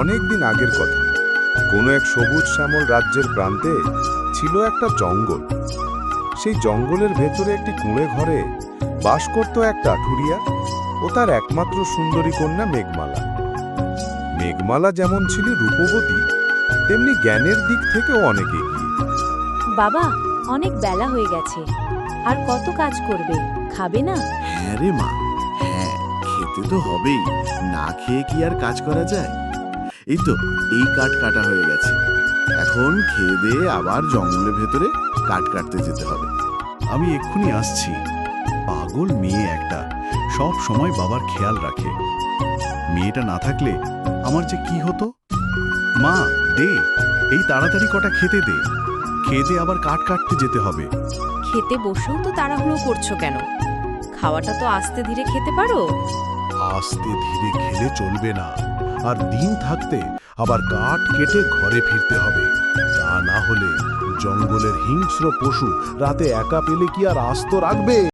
অনেক দিন আগের কথা। কোনো এক সবুজ শ্যামল রাজ্যের প্রান্তে ছিল একটা জঙ্গল। সেই জঙ্গলের ভেতরে একটি কুঁড়ে ঘরে বাস করত এক টাঠুরিয়া ও তার একমাত্র সুন্দরী কন্যা মেঘমালা। মেঘমালা যেমন ছিল রূপবতী তেমনি জ্ঞানের দিক থেকেও অনেক এগিয়ে। বাবা অনেক বেলা হয়ে গেছে। আর কত কাজ করবে? খাবে না? হ্যাঁ রে মা হ্যাঁ খেতে তো হবেই। না খেয়ে কি আর কাজ করা যায়? এই তো এই কাঠ কাটা হয়ে গেছে। এখন খেয়ে দিয়ে আবার জঙ্গলের ভেতরে কাঠ কাটতে যেতে হবে। আমি এক্ষুনি আসছি। পাগল মেয়ে একটা। সব সময় বাবার খেয়াল রাখে। মেয়েটা না থাকলে আমার যে কি হতো? মা দে এই তাড়াতাড়ি কটা খেতে দে। খেয়ে দে আবার কাঠ কাটতে যেতে হবে। খেতে বসেও তো তাড়াহুড়ো করছ কেন? খাওয়াটা তো আস্তে ধীরে খেতে পারো। আস্তে ধীরে খেলে চলবে না। আর দিন থাকতে আবার কাঠ কেটে ঘরে ফিরতে হবে। তা না হলে জঙ্গলের হিংস্র পশু রাতে একা পেলে কি আর আস্ত রাখবে?